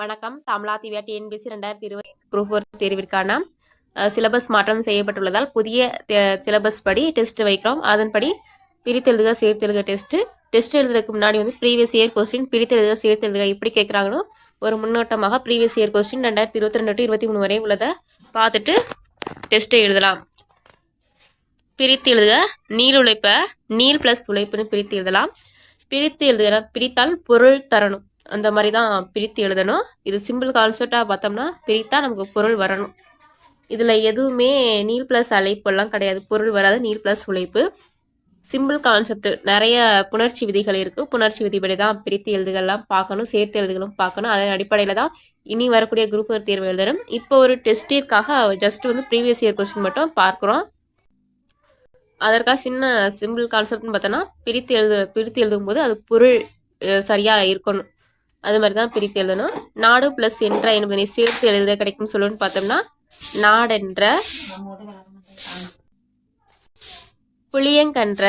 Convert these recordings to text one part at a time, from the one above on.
வணக்கம். தமிழா திவ்யா டிஎன்பிசி ரெண்டாயிரத்தி இருபது குரூப் ஒர்க் தேர்விற்கான சிலபஸ் மாற்றம் செய்யப்பட்டுள்ளதால் புதிய சிலபஸ் படி டெஸ்ட் வைக்கிறோம். அதன்படி பிரித்தெழுதுக சேர்த்தெழுதுக டெஸ்ட்டு டெஸ்ட் எழுதுறதுக்கு முன்னாடி வந்து ப்ரீவியஸ் இயர் கொஸ்டின் பிரித்தெழுதுக சேர்த்தெழுதுக எப்படி கேட்குறாங்களோ ஒரு முன்னோட்டமாக ப்ரீவியஸ் இயர் கொஸ்டின் ரெண்டாயிரத்தி இருபத்தி ரெண்டு டு இருபத்தி மூணு வரை உள்ளதை பார்த்துட்டு டெஸ்ட்டை எழுதலாம். பிரித்து எழுதுக நீள் உழைப்பை நீள் ப்ளஸ் உழைப்புன்னு பிரித்து எழுதலாம். பிரித்து எழுதுகிற பிரித்தால் பொருள் தரணும். அந்த மாதிரி தான் பிரித்து எழுதணும். இது சிம்பிள் கான்செப்டாக பார்த்தோம்னா பிரித்தா நமக்கு பொருள் வரணும். இதில் எதுவுமே நீல் ப்ளஸ் அழைப்பெல்லாம் கிடையாது. பொருள் வராது நீல் ப்ளஸ் உழைப்பு. சிம்பிள் கான்செப்ட் நிறைய புணர்ச்சி விதிகள் இருக்குது புணர்ச்சி விதிப்படி தான் பிரித்து எழுதுகள்லாம் பார்க்கணும் சேர்த்து எழுதுகளும் பார்க்கணும். அதன் அடிப்படையில் தான் இனி வரக்கூடிய குரூப் ஒரு தேர்வு எழுதணும். இப்போ ஒரு டெஸ்ட்டிற்காக ஜஸ்ட் வந்து ப்ரீவியஸ் இயர் கொஸ்டின் மட்டும் பார்க்குறோம். அதற்காக சின்ன சிம்பிள் கான்செப்ட்னு பார்த்தோன்னா பிரித்து எழுது பிரித்து எழுதும்போது அது பொருள் சரியாக இருக்கணும். அது மாதிரி தான் பிரித்து எழுதணும். நாடு ப்ளஸ் என்ற என்பதனை சேர்த்து எழுத கிடைக்கும் சொல்லுன்னு பார்த்தோம்னா நாடென்ற புளியங்கன்ற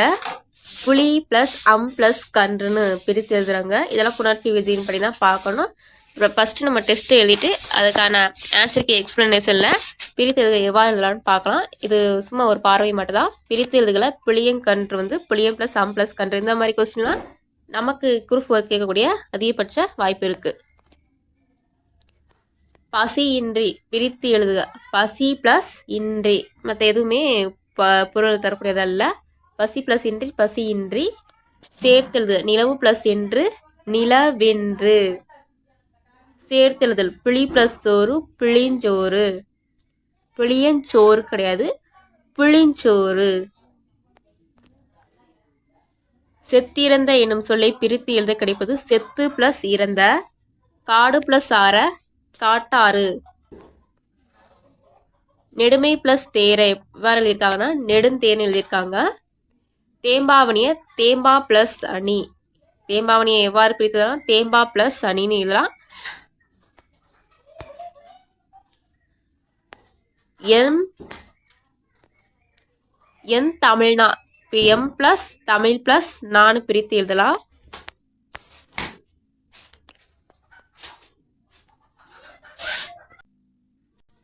புளி ப்ளஸ் அம் ப்ளஸ் கன்றுன்னு பிரித்து எழுதுறாங்க. இதெல்லாம் புணர்ச்சி விதியின் படி தான் பார்க்கணும். அப்புறம் ஃபஸ்ட்டு நம்ம டெஸ்ட்டு எழுதிட்டு அதுக்கான ஆன்சருக்கு எக்ஸ்ப்ளனேஷனில் பிரித்து எழுத எவ்வாறு எழுதலாம்னு பார்க்கலாம். இது சும்மா ஒரு பார்வை மட்டும் தான் பிரித்து எழுதுகளை புளியங்கன்று வந்து புளியம் ப்ளஸ் அம் ப்ளஸ் கன்று. இந்த மாதிரி கொஸ்டின்லாம் நமக்கு குரூப் ஒர்க் கேட்கக்கூடிய அதிகபட்ச வாய்ப்பு இருக்குது பசி இன்றி பிரித்து எழுதுக. பசி ப்ளஸ் இன்றி. மற்ற எதுவுமே ப பொருள் தரக்கூடியதல்ல பசி ப்ளஸ் இன்றி பசி இன்றி சேர்த்தெழுது நிலவு ப்ளஸ் என்று நிலவென்று. சேர்த்தெழுதல் புளி ப்ளஸ் சோறு புளிஞ்சோறு. புளியஞ்சோறு கிடையாது. புளிஞ்சோறு. செத்திறந்த என்னும் சொல்லை பிரித்து எழுத கிடைப்பது செத்து பிளஸ் இறந்த காடு பிளஸ் ஆற காட்டாறு. நெடுமை பிளஸ் தேரை எவ்வாறு எழுதியிருக்காங்கன்னா நெடுந்தேன் எழுதியிருக்காங்க. தேம்பாவணிய தேம்பா பிளஸ் அணி. தேம்பாவணியை எவ்வாறு பிரித்ததுனா தேம்பா பிளஸ் அணின்னு எழுதலாம். எம் என் தமிழ்னா. இப்போ எம் ப்ளஸ் தமிழ் ப்ளஸ் நான் பிரித்து எழுதலாம்.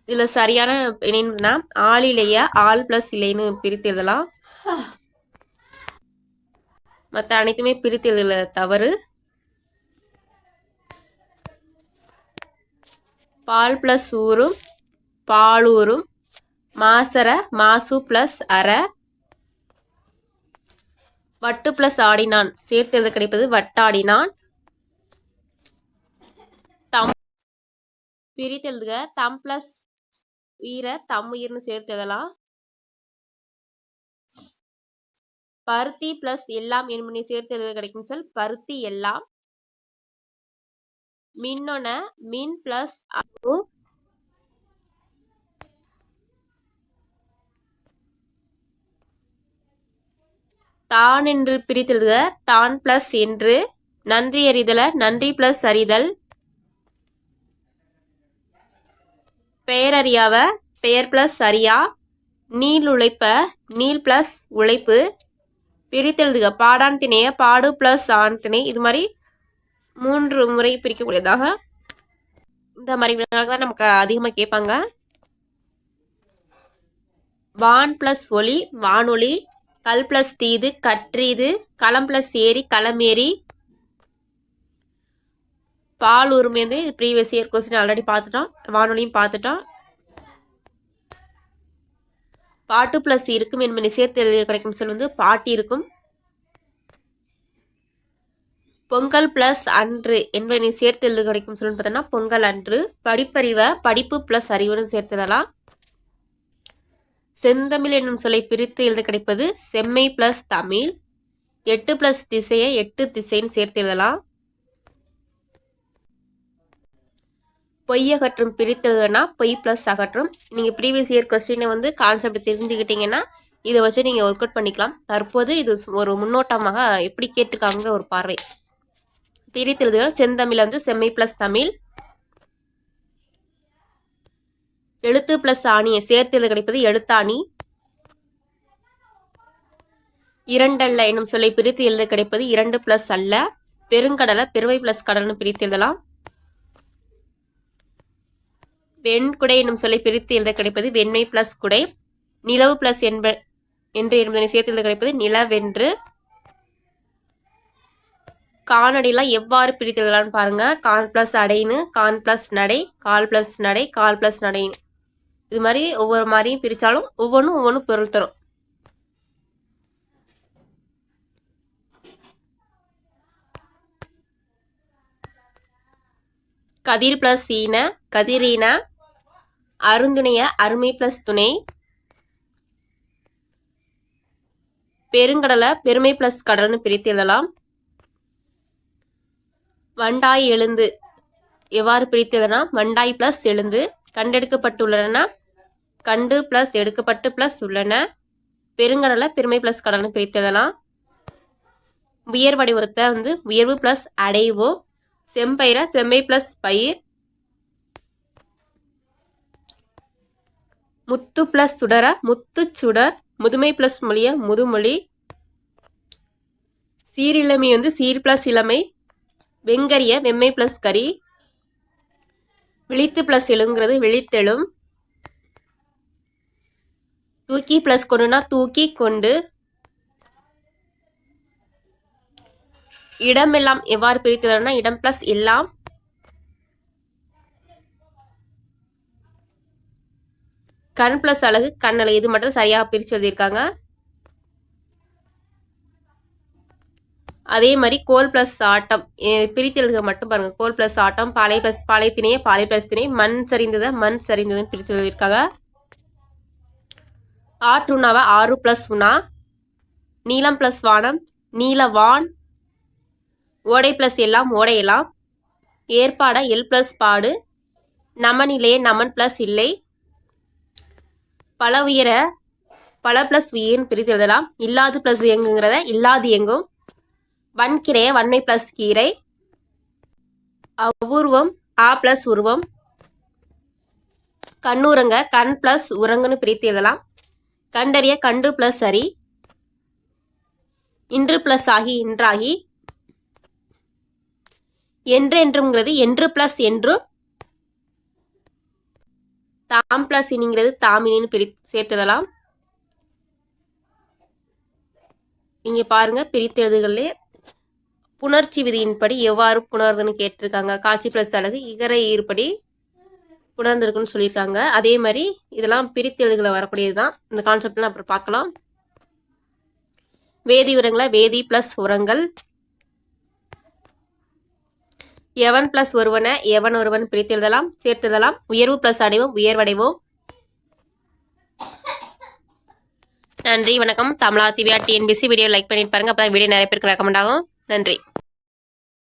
இதில் சரியான என்னன்னா ஆளிலைய ஆள் ப்ளஸ் இல்லைன்னு பிரித்து எழுதலாம். மற்ற அனைத்துமே பிரித்து எழுதல தவறு. பால் ப்ளஸ் ஊரும் பாலூரும் மாசர மாசு ப்ளஸ் அரை வட்டு பிளஸ் ஆடினான். சேர்த்து எழுத கிடைப்பது வட்டாடினான். தம் பிரித்து எழுதுக தம் பிளஸ் உயிர தம் உயிர்னு சேர்த்து எழுதலாம் பருத்தி பிளஸ் எல்லாம் என்பனை சேர்த்து எழுத கிடைக்கும் சொல். பருத்தி எல்லாம். மின்னொன மின் பிளஸ் தான் என்று பிரித்தெழுதுக. தான் பிளஸ் என்று. நன்றி அறிதல நன்றி பிளஸ் அறிதல். பெயரறியாவ பெயர் பிளஸ் அறியா. நீள் உழைப்ப நீள் பிளஸ் உழைப்பு. பிரித்தெழுதுக. பாடான் திணைய பாடு பிளஸ் ஆண் திணை இது மாதிரி மூன்று முறை பிரிக்கக்கூடியதாக இந்த மாதிரி தான் நமக்கு அதிகமாக கேட்பாங்க. வான் பிளஸ் ஒளி வானொலி கல் ப்ளஸ் தீது கற்றீது களம் ப்ளஸ் ஏரி களமேரி பால் உரிமைந்து ப்ரீவியஸ் இயர் கொஸ்டின் ஆல்ரெடி பார்த்துட்டோம். வானொலியும் பார்த்துட்டோம். பாட்டு ப்ளஸ் இருக்கும். என்பதை சேர்த்து கிடைக்கும் சொல் வந்து பாட்டி இருக்கும். பொங்கல் ப்ளஸ் அன்று. என்பதை சேர்த்து எழுத கிடைக்கும் சொல்லுன்னு பார்த்தோம்னா பொங்கல் அன்று. படிப்பறிவை படிப்பு ப்ளஸ் அறிவுன்னு சேர்த்துதலாம் செந்தமிழ் என்னும் சொல்லை பிரித்து எழுத கிடைப்பது செம்மை பிளஸ் தமிழ். எட்டு பிளஸ் திசையை எட்டு திசைன்னு சேர்த்து எழுதலாம். பொய் அகற்றும் பிரித்தெழுதுனா பொய் ப்ளஸ் அகற்றும். நீங்கள் ப்ரீவியஸ் இயர் கொஸ்டினை வந்து கான்செப்ட் தெரிஞ்சுக்கிட்டீங்கன்னா இதை வச்சு நீங்கள் ஒர்க் அவுட் பண்ணிக்கலாம். தற்போது இது ஒரு முன்னோட்டமாக எப்படி கேட்டிருக்காங்க ஒரு பார்வை. பிரித்தெழுதுகள் செந்தமிழ் வந்து செம்மை ப்ளஸ் தமிழ். எழுத்து பிளஸ் ஆணியை சேர்த்து எழுத கிடைப்பது எழுத்தாணி. இரண்டல்ல என்னும் சொல்லை பிரித்து எழுத கிடைப்பது இரண்டு பிளஸ் அல்ல. பெருங்கடலை பெருவை பிளஸ் கடல்னு பிரித்து எழுதலாம். வெண்குடை என்னும் சொல்லை பிரித்து எழுத கிடைப்பது வெண்மை பிளஸ் குடை. நிலவு பிளஸ் என்ப என்று என்பதனை சேர்த்து எழுத கிடைப்பது நிலவென்று. காணடிலாம் எவ்வாறு பிரித்து எழுதலாம்னு பாருங்க. கான் பிளஸ் அடைன்னு கான் பிளஸ் நடை கால் பிளஸ் நடை கால் பிளஸ் நடைன்னு. இது மாதிரி ஒவ்வொரு மாதிரியும் பிரித்தாலும் ஒவ்வொன்றும் ஒவ்வொன்றும் பொருள் தரும். கதிர் பிளஸ் ஈன கதிரீன அருந்துணைய அருமை பிளஸ் துணை பெருங்கடலை பெருமை பிளஸ் கடல்னு பிரித்து எழுதலாம். வண்டாய் எழுந்து எவ்வாறு பிரித்து எழுதலாம்? வண்டாய் பிளஸ் எழுந்து கண்டெடுக்கப்பட்டுள்ளன கண்டு பிளஸ் எடுக்கப்பட்டு பிளஸ் உள்ளன. பெருங்கடலை பெருமை பிளஸ் கடல்னு பிரித்ததெல்லாம். உயர் வடிவத்தை வந்து உயர்வு பிளஸ் அடைவு. செம்பயிரை செம்மை பிளஸ் பயிர். முத்து பிளஸ் சுடர முத்து சுடர். முதுமை பிளஸ் மொழிய முதுமொழி. சீரிழமை வந்து சீர் பிளஸ் இளமை. வெங்கரிய வெம்மை பிளஸ் கறி விழித்து பிளஸ் எழுங்கிறது விழித்தெழும். தூக்கி பிளஸ் கொண்டுனா தூக்கி கொண்டு இடம் எல்லாம் எவ்வாறு பிரித்துள்ளனா இடம் பிளஸ் எல்லாம் கண் பிளஸ் அழகு கண்ணலை இது மட்டும் சரியாக பிரித்து எழுதியிருக்காங்க. அதே மாதிரி கோல் பிளஸ் ஆட்டம். பிரித்து எழுதுக மட்டும் பாருங்கள் கோல் பிளஸ் ஆட்டம் பாலை பிளஸ் பாலை திணையே பாலை பிளஸ் திணை. மண் சரிந்ததை மண் சரிந்ததுன்னு பிரித்து எழுதியிருக்காங்க. ஆற்றுணாவை ஆறு ப்ளஸ் உணா நீளம் ப்ளஸ் வானம் நீலவான் ஓடை ப்ளஸ் எல்லாம் ஓடையெல்லாம் ஏற்பாட எல் ப்ளஸ் பாடு. நமனிலையே நமன் ப்ளஸ் இல்லை. பல உயர பல ப்ளஸ் உயிர்னு பிரித்து எழுதலாம். இல்லாது ப்ளஸ் எங்குங்கிறத இல்லாது எங்கும் வன்கிரைய வன்மை ப்ளஸ் கீரை. அவ்வுருவம் ஆ ப்ளஸ் உருவம். கண்ணுரங்க கண் ப்ளஸ் உரங்குன்னு பிரித்து எழுதலாம். கண்டறிய கண்டு பிளஸ் சரி. இன்று பிளஸ் ஆகி இன்றாகி. என்று என்றுங்கிறது என்று பிளஸ் என்று. தாம் பிளஸ் இனிங்கிறது தாமினின்னு பிரி சேர்த்துதலாம் இங்கே பாருங்க பிரித்தெழுதுகளே புணர்ச்சி விதியின்படி எவ்வாறு புணர்துன்னு கேட்டிருக்காங்க. காட்சி பிளஸ் அழகு இகர ஈர்படி புணர்ந்திருக்குன்னு சொல்லியிருக்காங்க. அதே மாதிரி இதெல்லாம் பிரித்தெழுதுகளை வரக்கூடியது தான். இந்த கான்செப்ட்லாம் அப்புறம் பார்க்கலாம். வேதி உரங்களை வேதி ப்ளஸ் உரங்கள். எவன் பிளஸ் ஒருவனை எவன் ஒருவன் பிரித்து எழுதலாம் சேர்த்து எழுதலாம். உயர்வு பிளஸ் அடைவோம் உயர்வடைவோம். நன்றி வணக்கம். தமிழா திவ்யா டிஎன்பிசி வீடியோ லைக் பண்ணிட்டு பாருங்க. அப்போ வீடியோ நிறைய பேருக்கு ரெக்கமெண்ட் ஆகும். நன்றி.